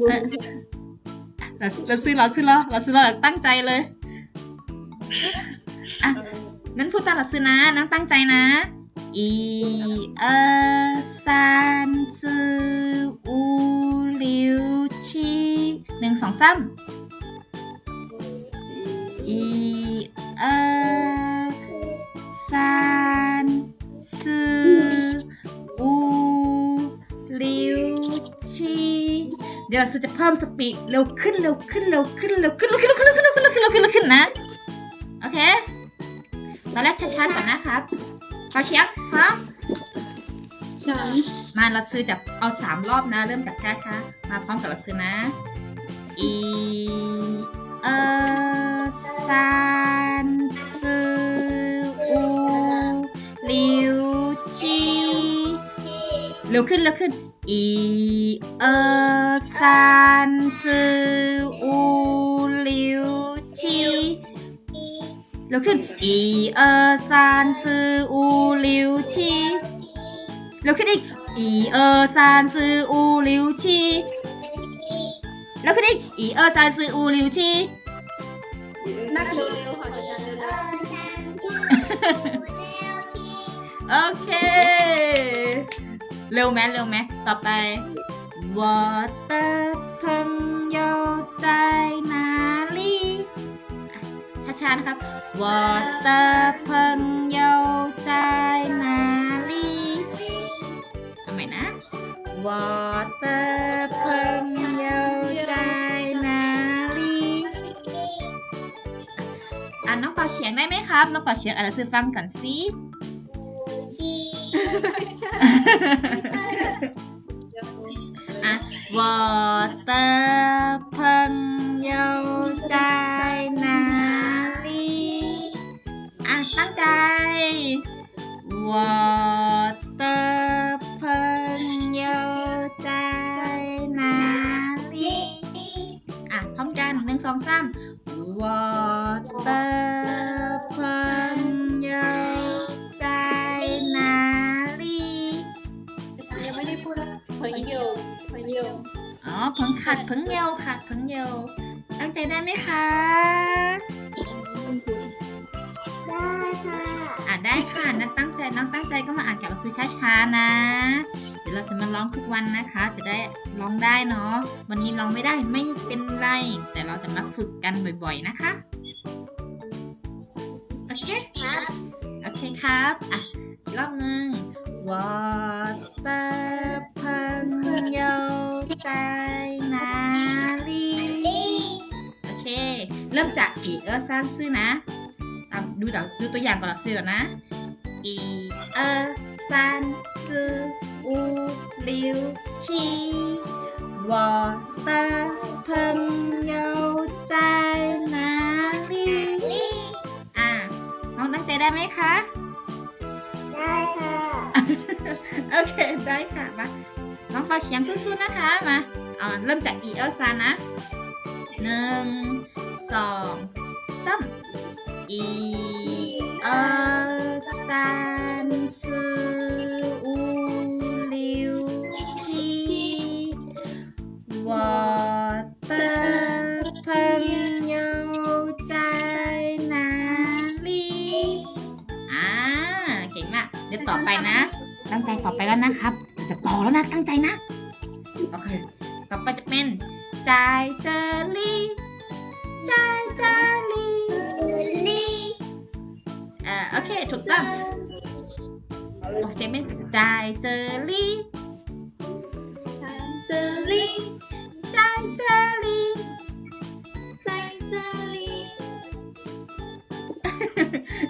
เราซื้อเราซื้อเราเราซื้อเราตั้งใจเลยอะนั้นพูดตามเราซื้อนะน้องตั้งใจนะอีเอซานซืออูลิวชีหนึ่งสองสามอีเอซานซือ เดี๋ยวเราจะเพิ่มสปีดเร็วขึ้นเร็วขึ้นเร็วขึ้นเร็วขึ้นเร็วขึ้นเร็วขึ้นเร็วขึ้นเร็วขึ้นเร็วขึ้นเร็วขึ้นเร็วขึ้นนะโอเคตอนแรกช้าๆก่อนนะครับพอเชียงพร้อมฉันมาเราซื้อจะเอาสามรอบนะ เริ่มจากช้าๆมาพร้อมกับเราซื้อนะอีเออซานซืออูลิวชีเร็วขึ้นเร็วขึ้น 一二三四五六七，一，六，看，一二三四五六七，六，看，一，一二三四五六七，一，六，看，一，一二三四五六七，那就六，好像，一二三四五六七，OK。 เร็วไหมเร็วไหมต่อไปวอเตอร์เพิงโยใจนาลีช้าๆนะครับวอเตอร์เพิ่งโยใจนาลีทำไมนะวอเตอร์เพิงโยใจนาลีอะน้องเป่าเสียงได้ไหมครับ น้องเป่าเสียงอะไรซื้อฟังก่อนสิ อะวอเธอร์พันเยู่ใจนาลีอะ ตั้งใจวอเธอร์พันเยู่ใจนาลีอะ พร้อมกันหนึ่งสองสาม ขัดเพิงเยวขัดเพิงเยวตั้งใจได้ไหมคะ ได้ค่ะ อ่านได้ค่ะนัดตั้งใจน้องตั้งใจก็มาอ่านกับเราซื้อช้าๆนะ เดี๋ยวเราจะมาร้องทุกวันนะคะ จะได้ร้องได้เนาะวันนี้ร้องไม่ได้ไม่เป็นไร แต่เราจะมาฝึกกันบ่อยๆนะคะ โอเค ครับ โอเคครับอ่ะอีกรอบหนึ่ง我的朋友在 ริ่มจากอีเออสร้างซื่อนะตามดูจากดูตัวอย่างก่อนเราซื่อก่อนนะอีเออสร้างซื่ออูลิวชีวอเตอร์เพิ่งเยาใจนาลีอะน้องตั้งใจได้ไหมคะ ได้ค่ะ โอเค ได้ค่ะ มา น้องฟังเสียงสู้ๆนะคะ มา อ่าเริ่มจากอีเอลซานะหนึ่ง สองสามอีเอลซานซืออูลิวชี我的朋友在哪里อ่า เก่งมาก เดี๋ยวต่อไปนะ ตั้งใจต่อไปแล้วนะครับเราจะต่อแล้วนะ ตั้งใจนะ โอเค ต่อไปจะเป็นใจายเจอรี่ โอเคถูกต้องโอ้เสียงเป็นใจายเจอรี่เจอรี่ใจายเจอรี่ใจเจอรี่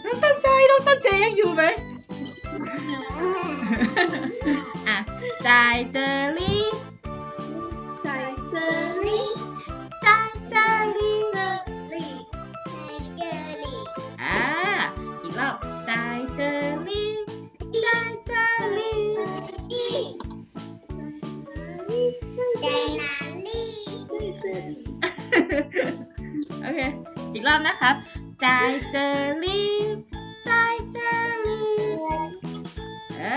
น้องตั้งใจน้องตั้งใจยังอยู่ไหมอะใจายเจอรี่ใจเจอรี่ อีกรอบนะครับใจายเจอรี่ใจายเจอรี่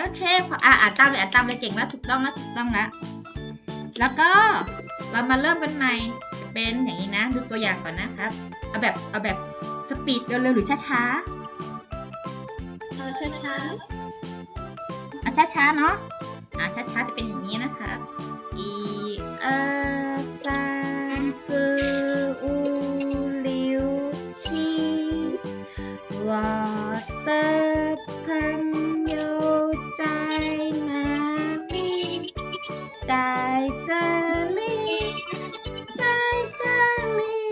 โอเคพออ่าอ่านตามเลยอ่านตามเลยเก่งแล้วถูกต้องแล้วถูกต้องแล้วแล้วก็เรามาเริ่มกันใหม่จะเป็นอย่างนี้นะดูตัวอย่างก่อนนะครับเอาแบบเอาแบบสปีดเร็วๆหรือช้าเอาช้าช้าๆเอาช้าๆเนาะอ่าช้าๆจะเป็นอย่างนี้นะครับอีเอสานสือ วอเตอร์พันโยใจนามีใจเจอรี่ใจเจอรี่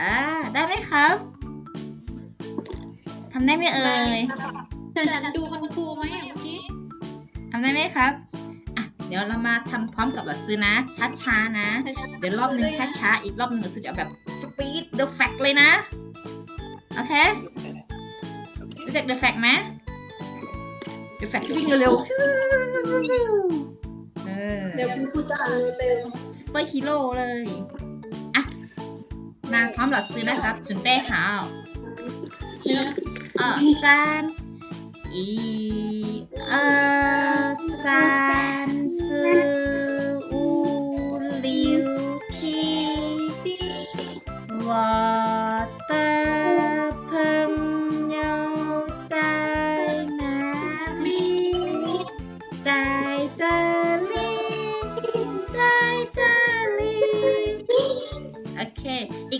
อ่าได้ไหมครับทำได้ไหมเอ่ยๆแต่ฉันดูคุณครูไหมอะเมื่อกี้ทำได้ไหมครับอะเดี๋ยวเรามาทำพร้อมกับหลักซื้อนะ ช้าๆนะ เดี๋ยวรอบหนึ่งช้าๆอีกรอบหนึ่งหลักซื้อจะเอาแบบสปีด the fact เลยนะ โอเค รู้จัก the fact ไหม the fact ที่วิ่งเร็วๆเออ เดี๋ยวคุณครูจะอ่านเร็ว ซูเปอร์ฮีโร่เลย อ่ะ มาพร้อมหลักซื้อนะครับ จุนเป้หาว一二三，一二三四五六七，我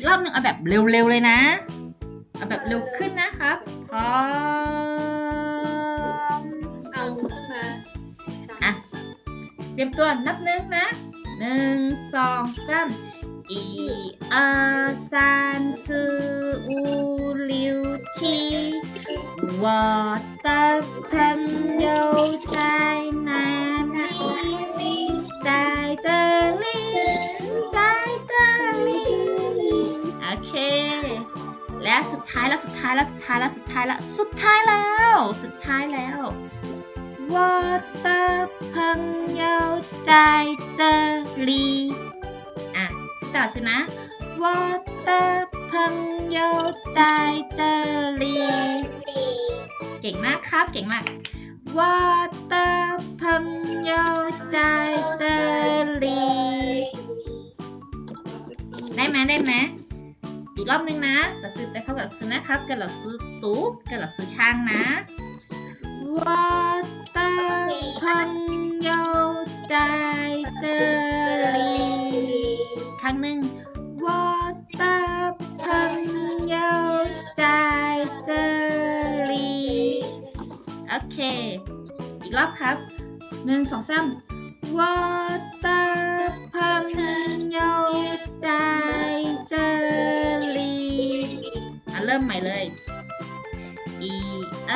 รอบหนึ่งเอาแบบเร็วๆเลยนะ เอาแบบเร็วขึ้นนะครับพร้อมเอาขึ้นมาอะเตรียมตัวนับหนึ่งนะหนึ่งสองสามอีเอาซานซูอูลิวชีวอเตอร์พันโยใจน้ำนี้ใจเจอ และสุดท้ายแล้วสุดท้ายแล้วสุดท้ายแล้วสุดท้ายแล้วสุดท้ายแล้วสุดท้ายแล้ว我的朋友在这里อ่ะพี่ต่อสินะ我的朋友在这里เก่งมากครับเก่งมาก我的朋友在这里ได้ไหมได้ไหม อีกรอบนึงนะ ไปพร้อมกับซื้อนะครับกระหล่ำซื้อตุ๊บกระหล่ำซื้อช่างนะว่าตาพันโยใจเจรีครั้งหนึ่งว่าตาพันโยใจเจรีโอเค อีกรอบครับหนึ่งสองสามว่ 二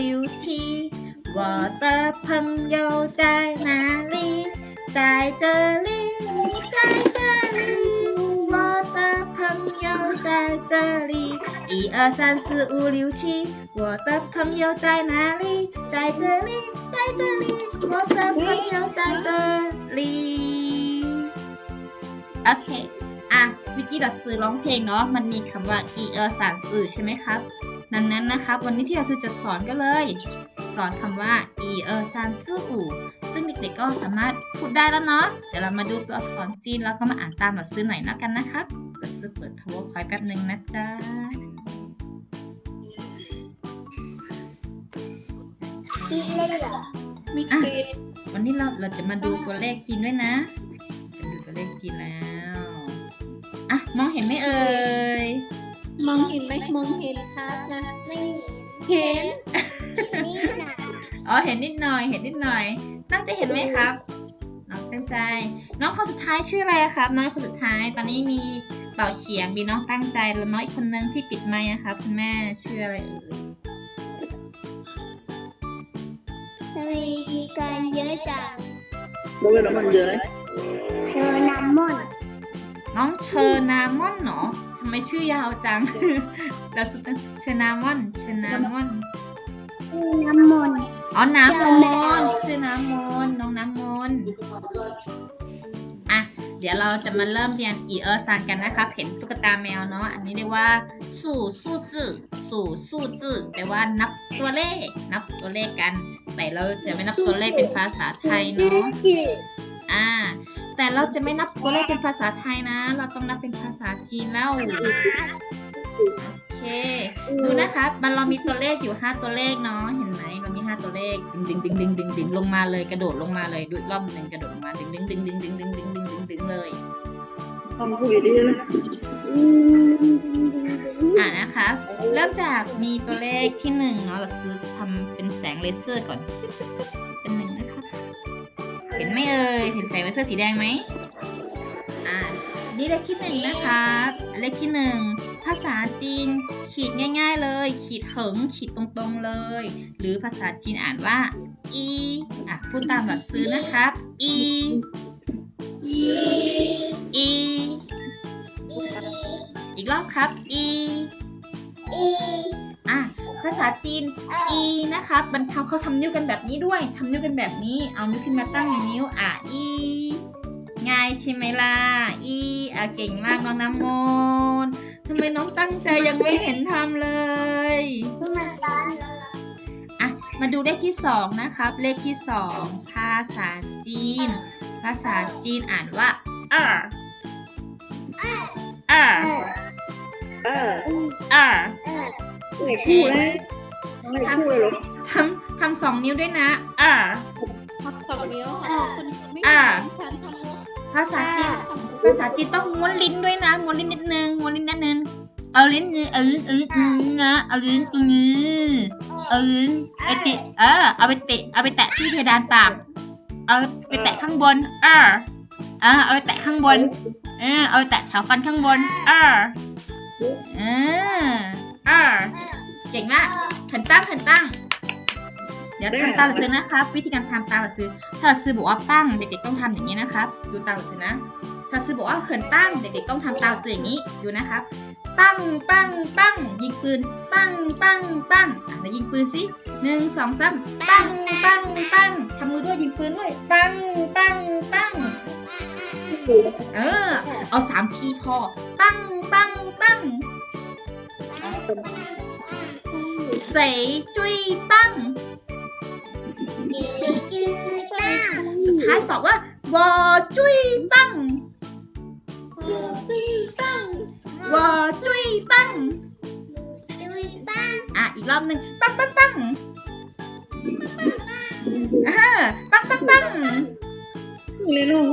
六七我的朋友在哪里？在这里，在这里。我的朋友在这里。一二三四五六七，我的朋友在哪里？在这里，在这里。我的朋友在这里。โอเค อ่ะวิกกี้ดัดซื้อร้องเพลงเนาะ มันมีคำว่า e เออสานสื่อใช่ไหมครับ ดังนั้นนะครับวันนี้ที่เราจะสอนกันเลย สอนคำว่า e เออซานซื่ออูซึ่งเด็กๆก็สามารถพูดได้แล้วเนาะเดี๋ยวเรามาดูตัวอักษรจีนแล้วก็มาอ่านตามหลักซื้อหน่อยนะกันนะครับหลักซื้อเปิด powerpoint แป๊บหนึ่งนะจ๊ะไม่อะคิดวันนี้เราเราจะมาดูตัวเลขจีนด้วยนะ จะดูตัวเลขจีนแล้ว อะ มองเห็นไหมเอ่ย มองเห็นไหมมองเห็นครับนะไม่เห็นนี่นะอ๋อเห็นนิดหน่อย เห็นนิดหน่อยตั้งใจเห็นไหมครับ น้องตั้งใจ น้องคนสุดท้ายชื่ออะไรอะครับ น้องคนสุดท้าย ตอนนี้มีเป่าเฉียงมีน้องตั้งใจแล้วน้องอีกคนนึงที่ปิดไมค์อะครับคุณแม่ชื่ออะไรเอ่ยทำไมมีการเยอะจัง Bố cái đó mình dưới เชอร์น้ำมนต์นน้องเชอร์นามอนเนาะ ทำไมชื่อยาวจัง แล้วสุดท้ายเชอร์นามอนเชอร์นามอน น้ำมนต์อ๋อ น้ำมน้ำมนนต์ต์ชื่อน้ำมนต์น้องน้ำมนต์อะ เดี๋ยวเราจะมาเริ่มเรียนอีเออร์ซานกันนะครับเห็นตุ๊กตาแมวเนาะ อันนี้เรียกว่า สู่สู้จื่อสู่สู้จื่อแปลว่านับตัวเลข นับตัวเลขกัน แต่เราจะไม่นับตัวเลขเป็นภาษาไทยเนาะ อ่า แต่เราจะไม่นับตัวเลขเป็นภาษาไทยนะ เราต้องนับเป็นภาษาจีนแล้วโอเค ดูนะคะมันเรามีตัวเลขอยู่ 5 ตัวเลขเนาะ เห็นไหมเรามี 5 ตัวเลข ดึงดึงดึงดึงดึงดึงลงมาเลย กระโดดลงมาเลย ดูรอบหนึ่งกระโดดลงมา ดึงดึงดึงดึงดึงดึงดึงดึงดึงดึงเลยทำคุยดีนะอ่านะคะ เริ่มจากมีตัวเลขที่หนึ่งเนาะ เราซื้อทำเป็นแสงเลเซอร์ก่อน เห็นไหมเอ่ย เห็นแสงเลเซอร์สีแดงไหมอ่านี่เลขที่หนึ่งนะคะเลขที่หนึ่งภาษาจีนขีดง่าย ๆ เลย ขีดเหิงขีดตรงๆเลย หรือภาษาจีนอ่านว่าอีอะพูดตามหลักซื้อนะครับอีอีอีกรอบครับอีอะภาษาจีนอีนะครับมันทำเขาทำนิ้วกันแบบนี้ด้วยทำนิ้วกันแบบนี้ เอานิ้วขึ้นมาตั้งอย่างนิ้วอะอีง่ายใช่ไหมล่ะอีอะเก่งมากน้องน้ำมนต์ทำไมน้องตั้งใจยังไม่เห็นทำเลยอะมาดูเลขที่สองนะครับ เลขที่สองภาษาจีน ภาษาจีนอ่านว่าอ่าอ่าเอออ่า ไหนคู่นะไหนคู่เลยเหรอทำทำสองนิ้วด้วยนะ อ่า สองนิ้วอ่าคนไม่อ่า ฉันทำนิ้วภาษาจีน ภาษาจีนต้องม้วนลิ้นด้วยนะ ม้วนลิ้นนิดนึง ม้วนลิ้นนิดนึง เอาลิ้นนี้เอาลิ้นเอาลิ้นตรงนี้นะเอาลิ้นตรงนี้เอาลิ้นไปติเออ เอาไปเตะเอาไปแตะที่เพดานปาก เอาไปแตะข้างบน เออเออเอาไปแตะข้างบน เออ เอาไปแตะแถวฟันข้างบน เออเออเออเก่งมากแผ่นตั้งแผ่นตั้ง เดี๋ยวทำตามหลักซื้อนะครับ วิธีการทำตามหลักซื้อถ้าหลักซื้อบอกว่าปั้งเด็กๆต้องทำอย่างนี้นะครับดูตามหลักซื้อนะถ้าซื้อบอกว่าเหินตั้งเด็กๆต้องทำตามสื่ออย่างนี้ดูนะครับตั้งตั้งตั้งยิงปืนตั้งตั้งตั้งอะแล้วยิงปืนสิหนึ่งสองสามตั้งตั้งตั้งทำมือด้วยยิงปืนด้วยตั้งตั้งตั้งเออเอาสามทีพอตั้งตั้งตั้ง เสยจุยปังสุดท้ายตอบว่าวอจุยปั้งจึงตั้งวอจุยปังอะอีกรอบหนึ่งปังปังปังอ่าปังปังปังเลยเนาะ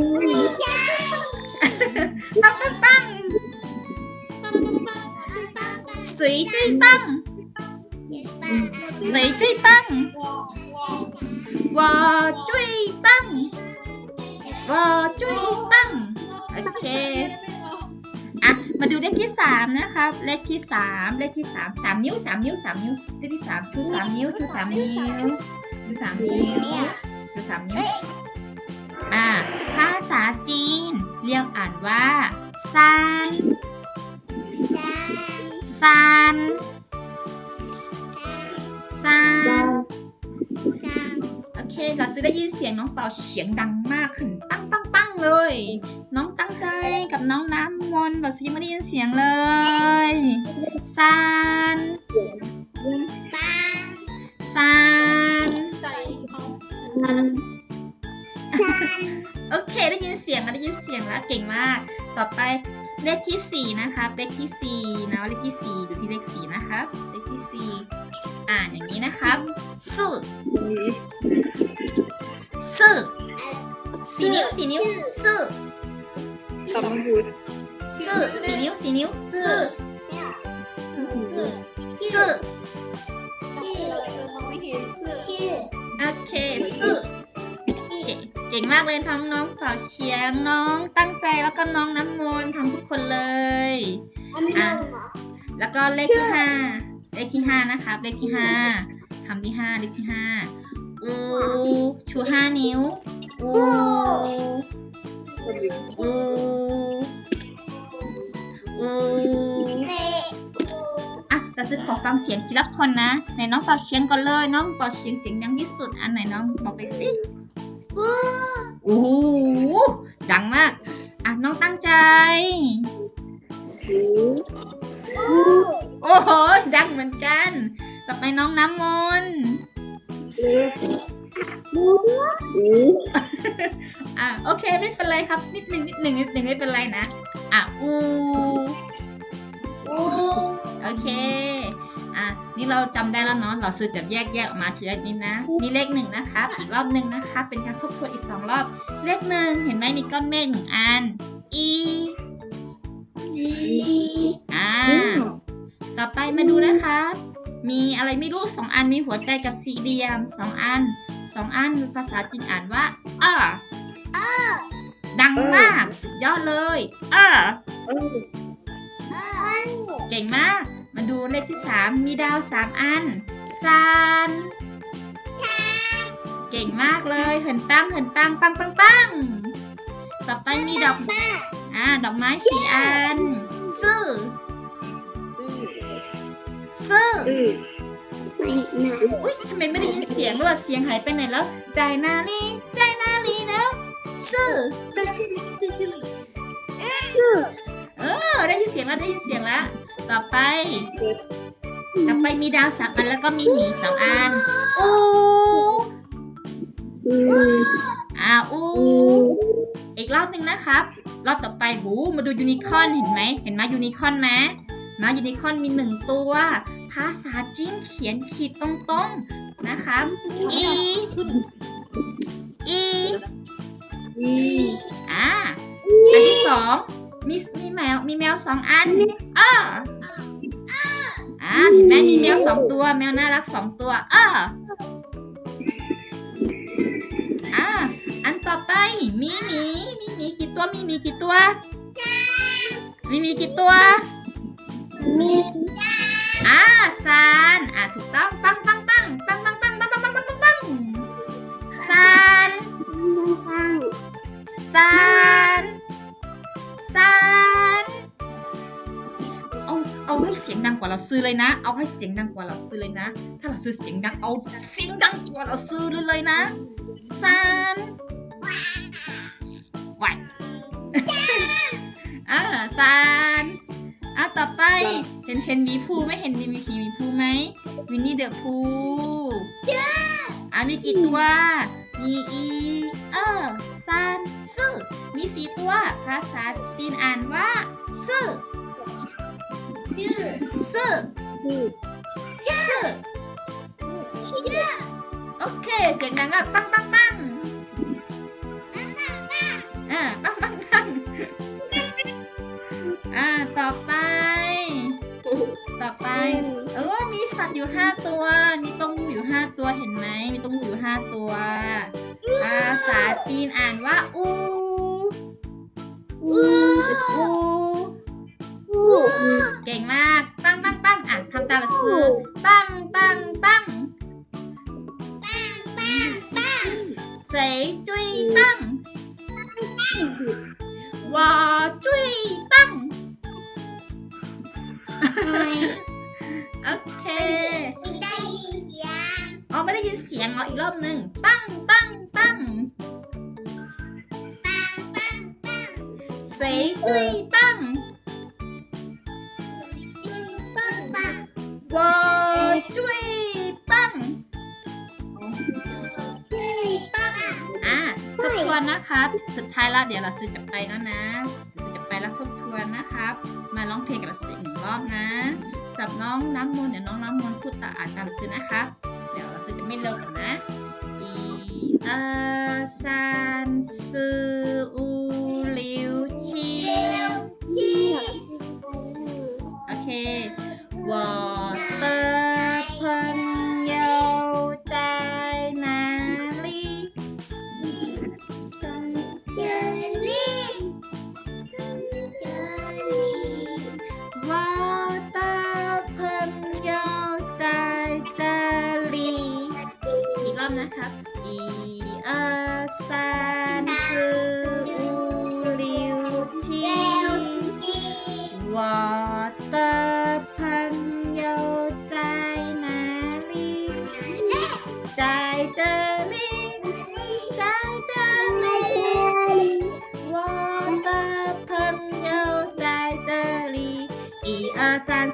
ปังปังปัง สวยจุยปังสวยจุยปังวอจุยปังวอจุยปังโอเค อะ มาดูเลขที่สามนะครับ เลขที่สามเลขที่สามสามนิ้วสามนิ้วสามนิ้ว เลขที่สามชูสามนิ้ว ชูสามนิ้ว ชูสามนิ้ว ชูสามนิ้ว อ่าภาษาจีน เรียกอ่านว่าซาน ซานซานโอเคเราซื้อได้ยินเสียงน้องเป่าเสียงดังมากขึ้นปังปังปังเลย น้องตั้งใจกับน้องน้ำมนต์เราซื้อยังไม่ได้ยินเสียงเลยซานซานใจเขาโอเคได้ยินเสียงแล้วได้ยินเสียงแล้วเก่งมาก ต่อไป เลขที่สี่นะครับ เลขที่สี่นะเลขที่สี่อยู่ที่เลขสี่นะครับ เลขที่สี่อ่านอย่างนี้นะครับสื่อสื่อสี่นิ้วสี่นิ้วสื่อคำพูดสื่อสี่นิ้วสี่นิ้วสื่อสื่อสื่อสื่อ เก่งมากเลยทั้งน้องเป่าเฉียงน้องตั้งใจแล้วก็น้องน้ำมนต์ทำทุกคนเลยอันนี้เหรอแล้วก็เลขที่ห้าเลขที่ห้านะครับเลขที่ห้าคำที่ห้าเลขที่ห้าอูชูห้านิ้วอูอูอูอะเราจะขอฟังเสียงทีละคนนะไหนน้องเป่าเฉียงก่อนเลย น้องเป่าเฉียงเสียงดังที่สุดอันไหนน้องบอกไปสิ โอ้โหดังมาก อะน้องตั้งใจ โอ้โห ดังเหมือนกัน ต่อไปน้องน้ำมนต์อะโอเคไม่เป็นไรครับ นิดหนึ่งนิดหนึ่งนิดหนึ่งไม่เป็นไรนะ อะ อูโอเคอะ นี่เราจำได้แล้วเนาะเราซื้อจะแยกแยกออกมาทีละนิดนะ นี่เลขหนึ่งนะครับอีกรอบหนึ่งนะครับเป็นการทบทวนอีกสองรอบ เลขหนึ่งเห็นไหมมีก้อนเมฆหนึ่งอันอีอ่าต่อไปมาดูนะครับมีอะไรไม่รู้สองอันมีหัวใจกับสี่เหลี่ยมสองอันสองอันภาษาจีนอ่านว่าอ่าดังมากสุดยอดเลยอ่าเก่งมาก มาดูเลขที่สามมีดาวสามอันซานเก่งมากเลยเหินปังเหินปังปังปังปังต่อไปมีดอกอ่าดอกไม้สี่อัน ซื่อ ซื่ออุ้ยทำไมไม่ได้ยินเสียงเลยอะเสียงหายไปไหนแล้ว ใจนาลีใจนาลีแล้วซื่อเออได้ยินเสียงแล้วได้ยินเสียงแล้ว ต่อไป ต่อไปมีดาวสามอันแล้วก็มีหมีสองอันอูอ่าอูอีกรอบหนึ่งนะครับ รอบต่อไปหูมาดูยูนิคอร์นเห็นไหมเห็นไหมยูนิคอร์นไหมมายูนิคอร์นมีหนึ่งตัว ภาษาจีนเขียนขีดตรงๆนะครับอีอีอ่าอันที่สอง มีมีแมว มีแมวสองอันอ่าอ่าเห็นไหมมีแมวสองตัว แมวน่ารักสองตัวอ่าอ่าอันต่อไปมีหมีมีหมีกี่ตัว มีหมีกี่ตัว มีหมีกี่ตัวอ่าซานอ่าถูกต้องปังปังปังปังปังปังปังปังปังปังปังปังซานซาน ซานเอาเอาให้เสียงดังกว่าเราซื้อเลยนะ เอาให้เสียงดังกว่าเราซื้อเลยนะ ถ้าเราซื้อเสียงดังเอาเสียงดังกว่าเราซื้อเลยเลยนะซานไหวอ่าซานอะต่อไปเห็นเห็นมีภูไหมเห็นมีมีหมีภูไหมวินนี่เดอะพูอะมีกี่ตัว มีอีเออ ซานซื่อมีสี่ตัว ภาษาจีนอ่านว่า ซื่อซื่อซื่อโอเค เสียงดังอะปังปังปังอ่าปังปังปัง เออ มีสัตว์อยู่ห้าตัว มีตงหูอยู่ห้าตัว เห็นไหม มีตงหูอยู่ห้าตัว ภาษาจีนอ่านว่า อูอูเก่งมาก ตั้งตั้งตั้งอะทำตาละซื้อ เดี๋ยวเราซื้อจะไปแล้วนะเราซื้อจะไปแล้วทบทวนนะครับ มาร้องเพลงกับเราซื้ออีกหนึ่งรอบนะสำหรับน้องน้ำมนต์เดี๋ยวน้องน้ำมนต์พูดตามอ่านตามเราซื้อนะครับ เดี๋ยวเราซื้อจะไม่เร็วกันนะ一二三四五六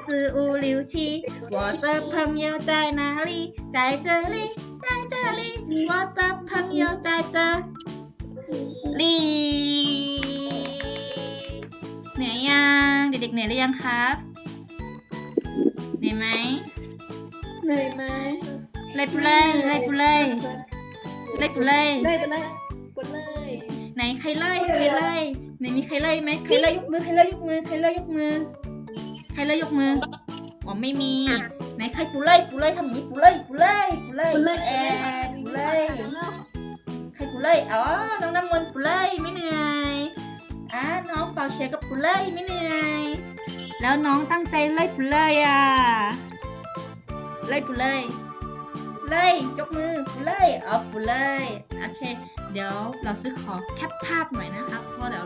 二三四五六七，我的朋友在哪里？在这里，在这里，我的朋友在这里。เหนื่อยยังเด็กๆเหนื่อยหรือยังครับเหนื่อยไหม เหนื่อยไหม ไล่ไปเลยไล่ไปเลยไล่ไปเลย ได้ไปเลยกดเลย ไหนใครเลยใครเลยไหนมีใครเลยไหมใครเลยยกมือใครเลยยกมือใครเลยยกมือ ใครเลยยกมืออ๋อไม่มี ไหนใครปูเลยปูเลยทำอย่างนี้ปูเลยปูเลยปูเลยกดเลยแอนปูเลยใครปูเลยอ๋อ น้องน้ำมนต์ปูเลยไม่เหนื่อยอะน้องเป่าเชียร์กับปูเลยไม่เหนื่อย แล้วน้องตั้งใจเลยปูเลยอะเลยปูเลยเลยยกมือปูเลยเอาปูเลย โอเค เดี๋ยวเราซื้อขอแคปภาพหน่อยนะครับเพราะว่าเดี๋ยว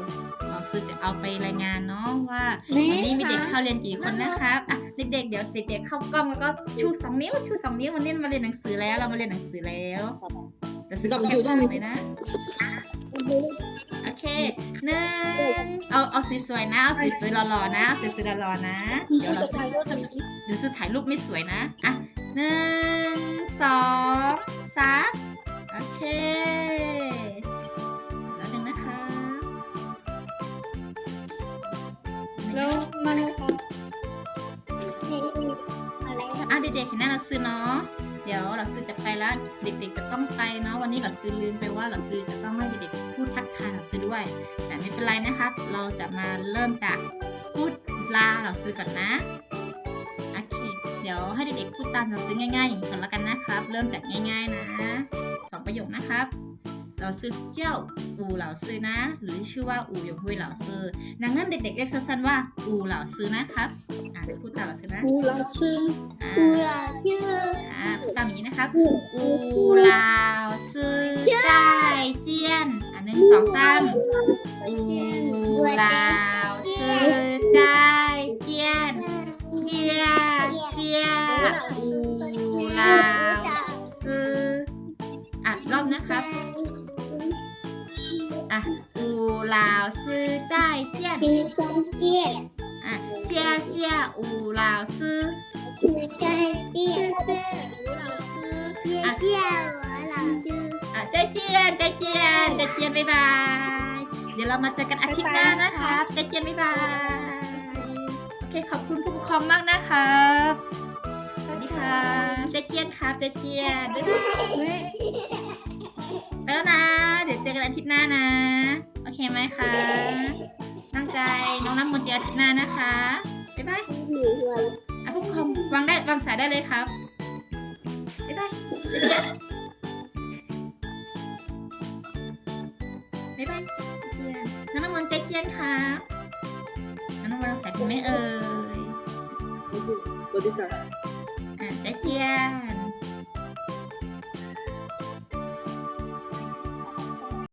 เราซื้อจะเอาไปรายงานเนาะว่าวันนี้มีเด็กเข้าเรียนกี่คนนะครับอะเด็กๆเดี๋ยวเด็กๆเข้ากล้องแล้วก็ชูสองนิ้วชูสองนิ้ววันนี้มาเรียนหนังสือแล้วเรามาเรียนหนังสือแล้วเดี๋ยวซื้อขอแคปภาพเลยนะโอเคหนึ่งเอาเอาสวยๆนะเอาสวยๆหล่อๆนะเอาสวยๆหล่อๆนะ เดี๋ยวเราซื้อเดี๋ยวซื้อถ่ายรูปไม่สวยนะอะหนึ่งสองสามโอเค เด็กๆเห็นหน้าเราซื้อเนาะเดี๋ยวเราซื้อจะไปแล้วเด็กๆจะต้องไปเนาะวันนี้เราซื้อลืมไปว่าเราซื้อจะต้องให้เด็กๆพูดทักทายเราซื้อด้วย แต่ไม่เป็นไรนะครับ เราจะมาเริ่มจากพูดลาเราซื้อก่อนนะโอเคเดี๋ยวให้เด็กๆพูดตามเราซื้อง่ายๆอย่างนี้ก่อนแล้วกันนะครับ เริ่มจากง่าย ๆนะสองประโยคนะครับ เราซื้อเจ้าอูเหล่าซื้อนะ หรือชื่อว่าอูหยงหุยเหล่าซื้อดังนั้นเด็กๆเรียกสั้นๆว่าอูเหล่าซื้อนะครับอ่าเดี๋ยวพูดตามเหล่าซื้อนะกูเราชื่ออ่ากูเหรอชื่ออ่าพูดตามอย่างนี้นะครับอูเหล่าซื้อได้เจียนอ่าหนึ่งสองสามอูเหล่าซื้อได้เจียนเสียเสียอูเหล่าซื้ออะรอบนะครับ อะอูเหล่าซื้อได้เจียนปีสังเกตอะเสียเสียอูเหล่าซื้อคือใจเตี้ยเต้กูเราชื่อเตี้ยเตี้ยหัวเราชื่ออะใจเจียนใจเจียนใจเจียนบ๊ายบาย เดี๋ยวเรามาเจอกันอาทิตย์หน้านะครับใจเจียนบ๊ายบายโอเคขอบคุณผู้ปกครองมากนะครับสวัสดีค่ะใจเจียนครับใจเจียนบ๊ายบาย กันอาทิตย์หน้านะ โอเคไหมคะ ตั้งใจน้องน้ำมนต์เจออาทิตย์หน้านะคะ บ๊ายบายหนูหัวอะผู้ปกครองวางได้วางสายได้เลยครับ บ๊ายบายใจเจียนบ๊ายบายใจเจียนน้องน้ำมนต์ใจเจียนครับน้องน้ำมนต์วางสายเป็นไหมเอ่ยสวัสดีค่ะอะใจเจียน